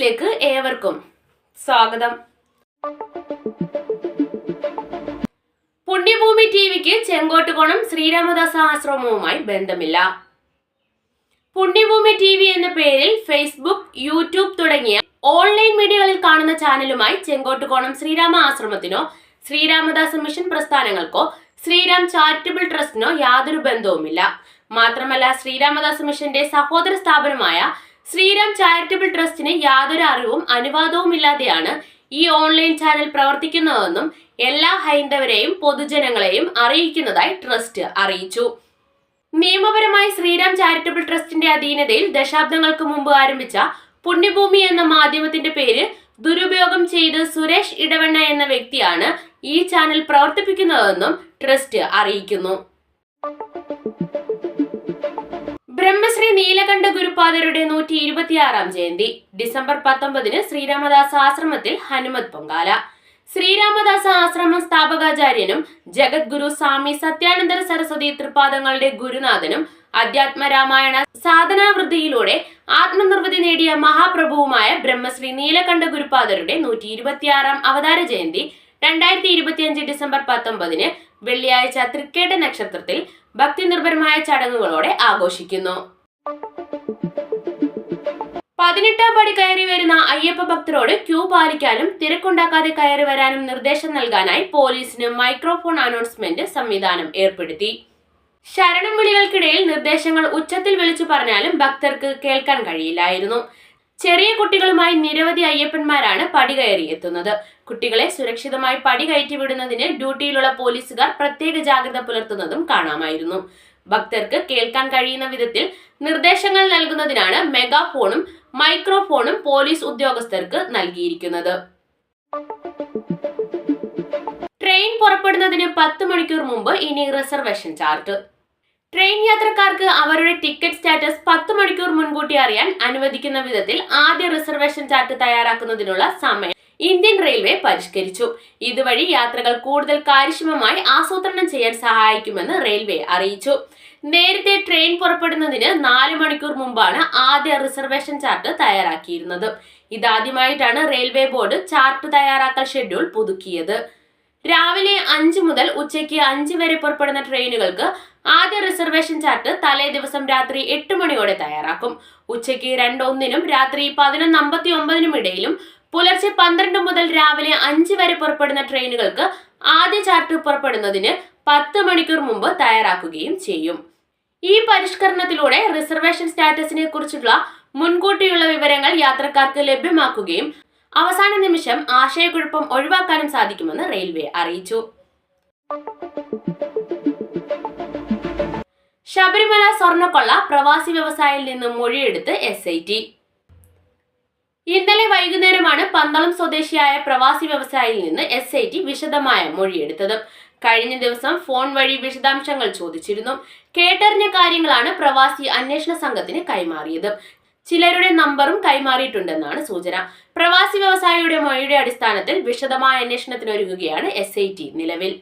ന്യൂസിലേക്ക് ഏവർക്കും സ്വാഗതം. പുണ്യഭൂമി ടിവിക്ക് ചെങ്കോട്ടുകോണം ശ്രീരാമദാസ ആശ്രമവുമായി ബന്ധമില്ല. പുണ്യഭൂമി ടി വി എന്ന പേരിൽ ഫേസ്ബുക്ക് യൂട്യൂബ് തുടങ്ങിയ ഓൺലൈൻ മീഡിയകളിൽ കാണുന്ന ചാനലുമായി ചെങ്കോട്ടുകോണം ശ്രീരാമ ആശ്രമത്തിനോ ശ്രീരാമദാസ മിഷൻ പ്രസ്ഥാനങ്ങൾക്കോ ശ്രീരാം ചാരിറ്റബിൾ ട്രസ്റ്റിനോ യാതൊരു ബന്ധവുമില്ല. മാത്രമല്ല ശ്രീരാമദാസ മിഷന്റെ സഹോദര സ്ഥാപനമായ ശ്രീരാം ചാരിറ്റബിൾ ട്രസ്റ്റിന് യാതൊരു അറിവും അനുവാദവും ഇല്ലാതെയാണ് ഈ ഓൺലൈൻ ചാനൽ പ്രവർത്തിക്കുന്നതെന്നും എല്ലാ ഹൈന്ദവരെയും പൊതുജനങ്ങളെയും അറിയിക്കുന്നതായി ട്രസ്റ്റ് അറിയിച്ചു. നിയമപരമായി ശ്രീരാം ചാരിറ്റബിൾ ട്രസ്റ്റിന്റെ അധീനതയിൽ ദശാബ്ദങ്ങൾക്ക് മുമ്പ് ആരംഭിച്ച പുണ്യഭൂമി എന്ന മാധ്യമത്തിന്റെ പേര് ദുരുപയോഗം ചെയ്ത് സുരേഷ് ഇടവണ്ണ എന്ന വ്യക്തിയാണ് ഈ ചാനൽ പ്രവർത്തിപ്പിക്കുന്നതെന്നും ട്രസ്റ്റ് അറിയിക്കുന്നു. നീലകണ്ഠ ഗുരുപാദരുടെ നൂറ്റി ഇരുപത്തിയാറാം ജയന്തി. ഡിസംബർ പത്തൊമ്പതിന് ശ്രീരാമദാസ ആശ്രമത്തിൽ ഹനുമത് പൊങ്കാല. ശ്രീരാമദാസ ആശ്രമം സ്ഥാപകാചാര്യനും ജഗദ്ഗുരു സ്വാമി സത്യാനന്ദ സരസ്വതി തൃപാദങ്ങളുടെ ഗുരുനാഥനും അധ്യാത്മ രാമായണ സാധനാവൃത്തിയിലൂടെ ആത്മനിർവൃതി നേടിയ മഹാപ്രഭുവുമായ ബ്രഹ്മശ്രീ നീലകണ്ഠ ഗുരുപാദരുടെ നൂറ്റി ഇരുപത്തിയാറാം അവതാര ജയന്തി രണ്ടായിരത്തി ഇരുപത്തിയഞ്ച് ഡിസംബർ പത്തൊമ്പതിന് വെള്ളിയാഴ്ച തൃക്കേട്ട നക്ഷത്രത്തിൽ ഭക്തി നിർഭരമായ ചടങ്ങുകളോടെ ആഘോഷിക്കുന്നു. പതിനെട്ടാം പടി കയറി വരുന്ന അയ്യപ്പ ഭക്തരോട് ക്യൂ പാലിക്കാനും തിരക്കുണ്ടാക്കാതെ കയറി വരാനും നിർദ്ദേശം നൽകാനായി പോലീസിന് മൈക്രോഫോൺ അനൗൺസ്മെന്റ് സംവിധാനം ഏർപ്പെടുത്തി. ശരണം വിളികൾക്കിടയിൽ നിർദ്ദേശങ്ങൾ ഉച്ചത്തിൽ വിളിച്ചു പറഞ്ഞാലും ഭക്തർക്ക് കേൾക്കാൻ കഴിയില്ലായിരുന്നു. ചെറിയ കുട്ടികളുമായി നിരവധി അയ്യപ്പന്മാരാണ് പടി കയറി എത്തുന്നത്. കുട്ടികളെ സുരക്ഷിതമായി പടി കയറ്റി വിടുന്നതിന് ഡ്യൂട്ടിയിലുള്ള പോലീസുകാർ പ്രത്യേക ജാഗ്രത പുലർത്തുന്നതും കാണാമായിരുന്നു. ഭക്തർക്ക് കേൾക്കാൻ കഴിയുന്ന വിധത്തിൽ നിർദ്ദേശങ്ങൾ നൽകുന്നതിനാണ് മെഗാഫോണും മൈക്രോഫോണും പോലീസ് ഉദ്യോഗസ്ഥർക്ക് നൽകിയിരിക്കുന്നത്. ട്രെയിൻ പുറപ്പെടുന്നതിന് പത്ത് മണിക്കൂർ മുമ്പ് ഇനി റിസർവേഷൻ ചാർട്ട് ട്രെയിൻ യാത്രക്കാർക്ക് അവരുടെ ടിക്കറ്റ് സ്റ്റാറ്റസ് പത്ത് മണിക്കൂർ മുൻകൂട്ടി അറിയാൻ അനുവദിക്കുന്ന വിധത്തിൽ ആദ്യ റിസർവേഷൻ ചാർട്ട് തയ്യാറാക്കുന്നതിനുള്ള സമയം ഇന്ത്യൻ റെയിൽവേ പരിഷ്കരിച്ചു. ഇതുവഴി യാത്രകൾ കൂടുതൽ കാര്യക്ഷമമായി ആസൂത്രണം ചെയ്യാൻ സഹായിക്കുമെന്ന് റെയിൽവേ അറിയിച്ചു. നേരത്തെ ട്രെയിൻ പുറപ്പെടുന്നതിന് നാല് മണിക്കൂർ മുമ്പാണ് ആദ്യ റിസർവേഷൻ ചാർട്ട് തയ്യാറാക്കിയിരുന്നത്. ഇതാദ്യമായിട്ടാണ് റെയിൽവേ ബോർഡ് ചാർട്ട് തയ്യാറാക്കൽ ഷെഡ്യൂൾ പുതുക്കിയത്. രാവിലെ അഞ്ച് മുതൽ ഉച്ചയ്ക്ക് അഞ്ച് വരെ പുറപ്പെടുന്ന ട്രെയിനുകൾക്ക് ആദ്യ റിസർവേഷൻ ചാർട്ട് തലേ ദിവസം രാത്രി എട്ട് മണിയോടെ തയ്യാറാക്കും. ഉച്ചയ്ക്ക് രണ്ട് ഒന്നിനും രാത്രി പതിനൊന്ന് അമ്പത്തി ഒമ്പതിനും ഇടയിലും പുലർച്ചെ പന്ത്രണ്ട് മുതൽ രാവിലെ അഞ്ച് വരെ പുറപ്പെടുന്ന ട്രെയിനുകൾക്ക് ആദ്യ ചാർട്ട് പുറപ്പെടുന്നതിന് പത്ത് മണിക്കൂർ മുമ്പ് തയ്യാറാക്കുകയും ചെയ്യും. ഈ പരിഷ്കരണത്തിലൂടെ റിസർവേഷൻ സ്റ്റാറ്റസിനെ കുറിച്ചുള്ള മുൻകൂട്ടിയുള്ള വിവരങ്ങൾ യാത്രക്കാർക്ക് ലഭ്യമാക്കുകയും അവസാന നിമിഷം ആശയക്കുഴപ്പം ഒഴിവാക്കാനും സാധിക്കുമെന്ന് റെയിൽവേ അറിയിച്ചു. ശബരിമല സ്വർണക്കൊള്ള പ്രവാസി വ്യവസായിൽ നിന്ന് മൊഴിയെടുത്ത് എസ് ഐ ടി ഇന്നലെ വൈകുന്നേരമാണ് പന്തളം സ്വദേശിയായ പ്രവാസി വ്യവസായിയിൽ നിന്ന് എസ് ഐ ടി വിശദമായ മൊഴിയെടുത്തത്. കഴിഞ്ഞ ദിവസം ഫോൺ വഴി വിശദാംശങ്ങൾ ചോദിച്ചിരുന്നു. കേട്ടറിഞ്ഞ കാര്യങ്ങളാണ് പ്രവാസി അന്വേഷണ സംഘത്തിന് കൈമാറിയത്. ചിലരുടെ നമ്പറും കൈമാറിയിട്ടുണ്ടെന്നാണ് സൂചന. പ്രവാസി വ്യവസായിയുടെ മൊഴിയുടെ അടിസ്ഥാനത്തിൽ വിശദമായ അന്വേഷണത്തിനൊരുങ്ങുകയാണ് എസ് ഐ ടി നിലവിൽ.